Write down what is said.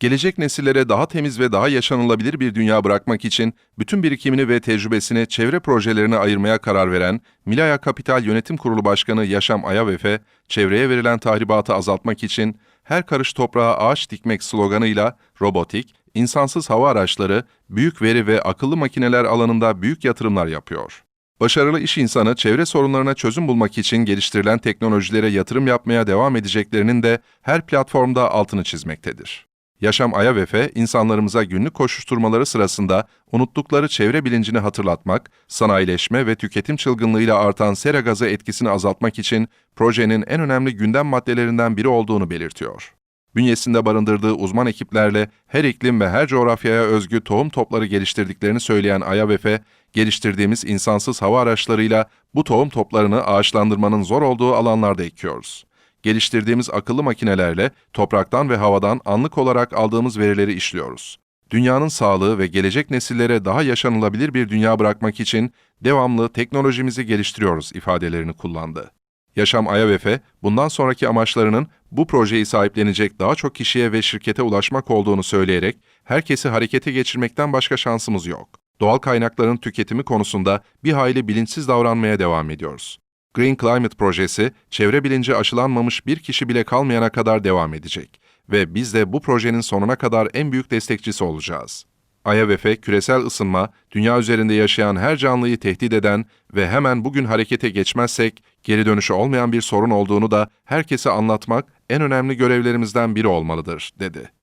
Gelecek nesillere daha temiz ve daha yaşanılabilir bir dünya bırakmak için bütün birikimini ve tecrübesini çevre projelerine ayırmaya karar veren Milaya Kapital Yönetim Kurulu Başkanı Yaşam Ayavefe, çevreye verilen tahribatı azaltmak için her karış toprağa ağaç dikmek sloganıyla robotik, insansız hava araçları, büyük veri ve akıllı makineler alanında büyük yatırımlar yapıyor. Başarılı iş insanı çevre sorunlarına çözüm bulmak için geliştirilen teknolojilere yatırım yapmaya devam edeceklerinin de her platformda altını çizmektedir. Yaşam Ayavefe, insanlarımıza günlük koşuşturmaları sırasında unuttukları çevre bilincini hatırlatmak, sanayileşme ve tüketim çılgınlığıyla artan sera gazı etkisini azaltmak için projenin en önemli gündem maddelerinden biri olduğunu belirtiyor. Bünyesinde barındırdığı uzman ekiplerle her iklim ve her coğrafyaya özgü tohum topları geliştirdiklerini söyleyen Ayavefe, geliştirdiğimiz insansız hava araçlarıyla bu tohum toplarını ağaçlandırmanın zor olduğu alanlarda ekiyoruz. Geliştirdiğimiz akıllı makinelerle topraktan ve havadan anlık olarak aldığımız verileri işliyoruz. Dünyanın sağlığı ve gelecek nesillere daha yaşanılabilir bir dünya bırakmak için devamlı teknolojimizi geliştiriyoruz ifadelerini kullandı. Yaşam Ayavefe, bundan sonraki amaçlarının bu projeyi sahiplenecek daha çok kişiye ve şirkete ulaşmak olduğunu söyleyerek, herkesi harekete geçirmekten başka şansımız yok. Doğal kaynakların tüketimi konusunda bir hayli bilinçsiz davranmaya devam ediyoruz. Green Climate projesi, çevre bilinci aşılanmamış bir kişi bile kalmayana kadar devam edecek ve biz de bu projenin sonuna kadar en büyük destekçisi olacağız. IMF, küresel ısınma, dünya üzerinde yaşayan her canlıyı tehdit eden ve hemen bugün harekete geçmezsek geri dönüşü olmayan bir sorun olduğunu da herkese anlatmak en önemli görevlerimizden biri olmalıdır, dedi.